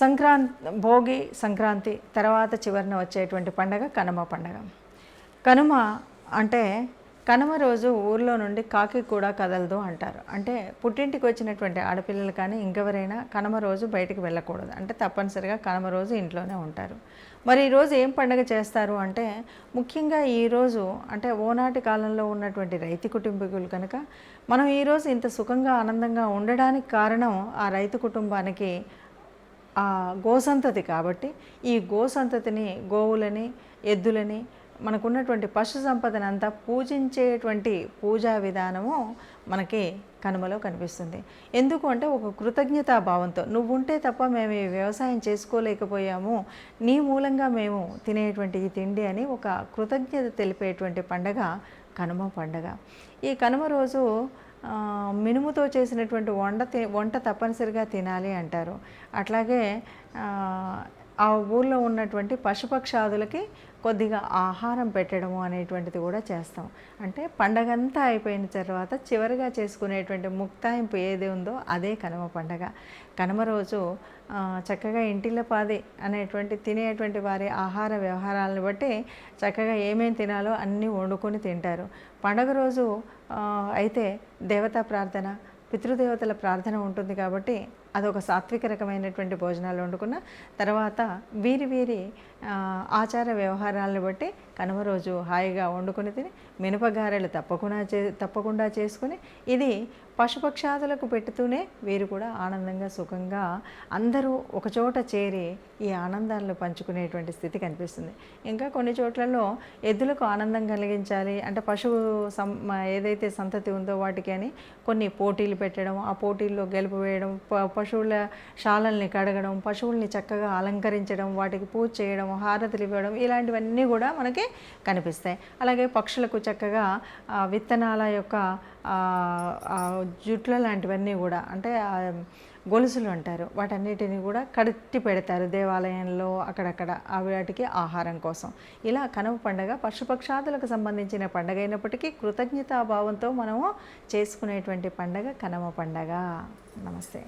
సంక్రాంతి భోగి సంక్రాంతి తర్వాత చివరిన వచ్చేటువంటి పండగ కనుమ పండగ. కనుమ అంటే కనుమ రోజు ఊర్లో నుండి కాకి కూడా కదలదు అంటారు. అంటే పుట్టింటికి వచ్చినటువంటి ఆడపిల్లలు కానీ ఇంకెవరైనా కనుమ రోజు బయటికి వెళ్ళకూడదు. అంటే తప్పనిసరిగా కనుమ రోజు ఇంట్లోనే ఉంటారు. మరి ఈరోజు ఏం పండగ చేస్తారు అంటే ముఖ్యంగా ఈరోజు అంటే ఓనాటి కాలంలో ఉన్నటువంటి రైతు కుటుంబీకులు కనుక మనం ఈరోజు ఇంత సుఖంగా ఆనందంగా ఉండడానికి కారణం ఆ రైతు కుటుంబానికి ఆ గోసంతతి కాబట్టి ఈ గోసంతతిని గోవులని ఎద్దులని మనకున్నటువంటి పశు సంపదను అంతా పూజించేటువంటి పూజా విధానము మనకి కనుమలో కనిపిస్తుంది. ఎందుకు అంటే ఒక కృతజ్ఞతా భావంతో నువ్వు ఉంటే తప్ప మేము ఈ వ్యవసాయం చేసుకోలేకపోయాము నీ మూలంగా మేము తినేటువంటి ఈ తిండి అని ఒక కృతజ్ఞత తెలిపేటువంటి పండగ కనుమ పండగ. ఈ కనుమ రోజు మినుముతో చేసినటువంటి వంట వంట తప్పనిసరిగా తినాలి అంటారు. అట్లాగే ఆ, ఆ ఊళ్ళో ఉన్నటువంటి పశుపక్షాదులకి కొద్దిగా ఆహారం పెట్టడము అనేటువంటిది కూడా చేస్తాం. అంటే పండగంతా అయిపోయిన తర్వాత చివరిగా చేసుకునేటువంటి ముక్తాయింపు ఏది ఉందో అదే కనుమ పండగ. కనుమ రోజు చక్కగా ఇంటిలో పాది అనేటువంటి తినేటువంటి వారి ఆహార వ్యవహారాలను బట్టి చక్కగా ఏమేమి తినాలో అన్నీ వండుకొని తింటారు. పండగ రోజు అయితే దేవతా ప్రార్థన పితృదేవతల ప్రార్థన ఉంటుంది కాబట్టి అదొక సాత్విక రకమైనటువంటి భోజనాలు వండుకున్న తర్వాత వీరి వీరి ఆచార వ్యవహారాలను బట్టి కనుమ రోజు హాయిగా వండుకొని తిని మినపగారెలు తప్పకుండా చే తప్పకుండా చేసుకుని ఇది పశుపక్షాదులకు పెట్టుతూనే వీరు కూడా ఆనందంగా సుఖంగా అందరూ ఒకచోట చేరి ఈ ఆనందాలను పంచుకునేటువంటి స్థితి కనిపిస్తుంది. ఇంకా కొన్ని చోట్లలో ఎద్దులకు ఆనందం కలిగించాలి అంటే పశువు సం ఏదైతే సంతతి ఉందో వాటికి అని కొన్ని పోటీలు పెట్టడం ఆ పోటీల్లో గెలుపు వేయడం ప- పశువుల శాలల్ని కడగడం పశువుల్ని చక్కగా అలంకరించడం వాటికి పూజ చేయడం హారతులు ఇవ్వడం ఇలాంటివన్నీ కూడా మనకి కనిపిస్తాయి. అలాగే పక్షులకు చక్కగా విత్తనాల యొక్క జుట్ల లాంటివన్నీ కూడా అంటే గొలుసులు అంటారు. వాటన్నిటిని కూడా కట్టి పెడతారు దేవాలయంలో అక్కడక్కడ వాటికి ఆహారం కోసం. ఇలా కనుమ పండగ పశుపక్షాదులకు సంబంధించిన పండగ అయినప్పటికీ కృతజ్ఞతాభావంతో మనము చేసుకునేటువంటి పండగ కనుమ పండగ. నమస్తే.